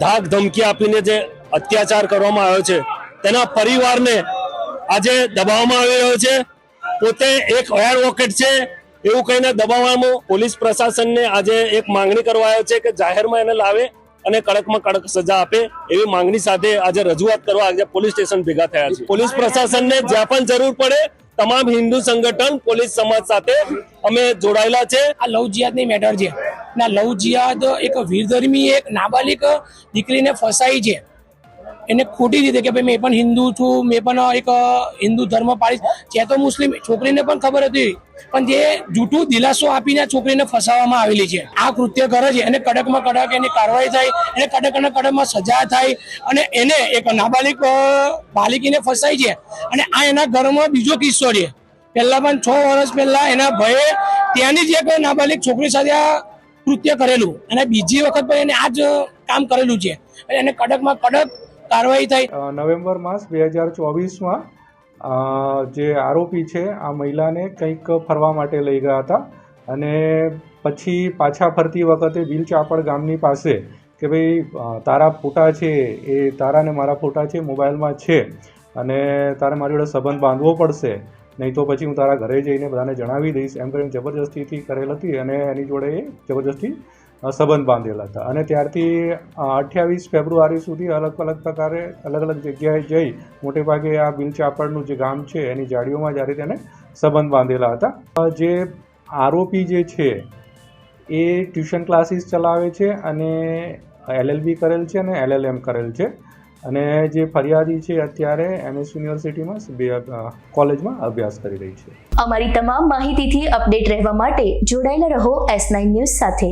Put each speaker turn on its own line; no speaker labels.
ધાક ધમકી આપીને જે અત્યાચાર કરવામાં આવ્યો છે, તેના પરિવારને આજે દબાવવામાં આવી રહ્યો છે. પોતે એક એડવોકેટ છે, એવું કહીને દબાવવામાં પોલીસ પ્રશાસનને આજે એક માંગણી કરવા છે કે જાહેરમાં એને લાવે અને કડકમાં કડક સજા આપે, એવી માંગણી સાથે આજે રજૂઆત કરવા આજે પોલીસ સ્ટેશન ભેગા થયા છે. પોલીસ પ્રશાસનને જ્યાં પણ જરૂર પડે, તમામ હિન્દુ સંગઠન, પોલીસ સમાજ સાથે અમે જોડાયેલા છે.
આ લવ જિહાદની મેટર છે. ના, લવ જિહાદ એક વીરધર્મી, એક નાબાલિક દીકરીને ફસાઈ છે. એને ખોટી રીતે કે ભાઈ મેં પણ હિન્દુ છું, મેં પણ એક હિન્દુ ધર્મ પાળીશ છે. તો મુસ્લિમ છોકરીને પણ ખબર હતી. પણ જે જૂઠું દિલાસો આપીને છોકરીને ફસાવવામાં આવેલી છે. આ કૃત્ય કરે છે. એને કડકમાં કડક એની કાર્યવાહી થાય, એને કડક અને કડકમાં સજા થાય અને એને એક નાબાલિક બાલિકીને ફસાઈ છે. અને આ એના ઘરમાં બીજો કિસ્સો છે. પહેલા પણ છ વર્ષ પહેલા એના ભયે ત્યાંની જ એક નાબાલિક છોકરી સાથે કૃત્ય કરેલું. અને બીજી વખત પણ એને આ જ કામ કરેલું છે. એને કડકમાં કડક કાર્યવાહી થાય
નવેમ્બર માસ બે હજાર ચોવીસમાં જે આરોપી છે, આ મહિલાને કંઈક ફરવા માટે લઈ ગયા હતા. અને પછી પાછા ફરતી વખતે બિલચાપડ ગામની પાસે કે ભાઈ તારા ફોટા છે, એ તારા ને મારા ફોટા છે, મોબાઈલમાં છે. અને તારે મારી જોડે સંબંધ બાંધવો પડશે. નહીં તો પછી હું તારા ઘરે જઈને બધાને જણાવી દઈશ. એમ કરીને જબરજસ્તીથી કરેલ હતી અને એની જોડે એ જબરજસ્તી સંબંધ બાંધેલા હતા. અને ત્યારથી અઠ્યાવીસ ફેબ્રુઆરી સુધી અલગ અલગ પ્રકારે અલગ અલગ જગ્યાએ જઈ મોટે ભાગે આ બિલચાપડનું જે ગામ છે એની જાડીઓમાં જ્યારે તેને સંબંધ બાંધેલા હતા. જે આરોપી જે છે એ ટ્યુશન ક્લાસીસ ચલાવે છે અને એલએલબી કરેલ છે અને એલએલએમ કરેલ છે. અને જે ફરિયાદી છે અત્યારે એમએસ યુનિવર્સિટીમાં કોલેજમાં અભ્યાસ કરી રહી છે.
અમારી તમામ માહિતીથી અપડેટ રહેવા માટે જોડાયેલા રહો એસ નાઇન ન્યૂઝ સાથે.